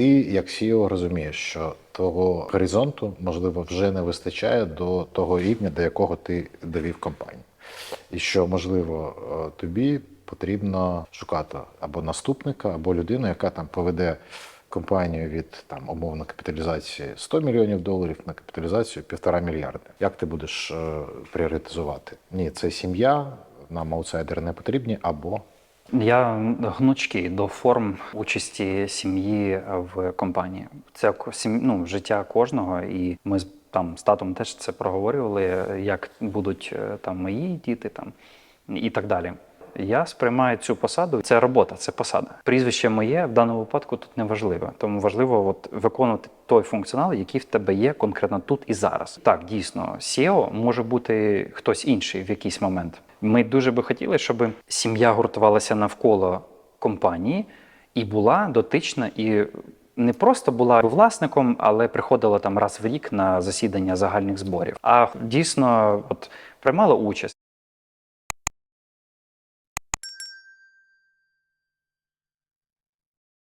ти, як CEO, розумієш, що того горизонту, можливо, вже не вистачає до того рівня, до якого ти довів компанію. І що, можливо, е, тобі потрібно шукати або наступника, або людину, яка там поведе компанію від там умовно капіталізації 100 мільйонів доларів на капіталізацію півтора мільярда. Як ти будеш е, пріоритизувати? Ні, це сім'я, нам аутсайдери не потрібні, або Я гнучкий до форм участі сім'ї в компанії. Це ну, життя кожного, і ми там з татом теж це проговорювали, як будуть е, там мої діти там і так далі. Я сприймаю цю посаду. Це робота, це посада. Прізвище моє в даному випадку тут не важливе. Тому важливо от виконувати той функціонал, який в тебе є конкретно тут і зараз. Так, дійсно, SEO може бути хтось інший в якийсь момент. Ми дуже би хотіли, щоб сім'я гуртувалася навколо компанії і була дотична і. Не просто була власником, але приходила там раз в рік на засідання загальних зборів, а дійсно от приймала участь.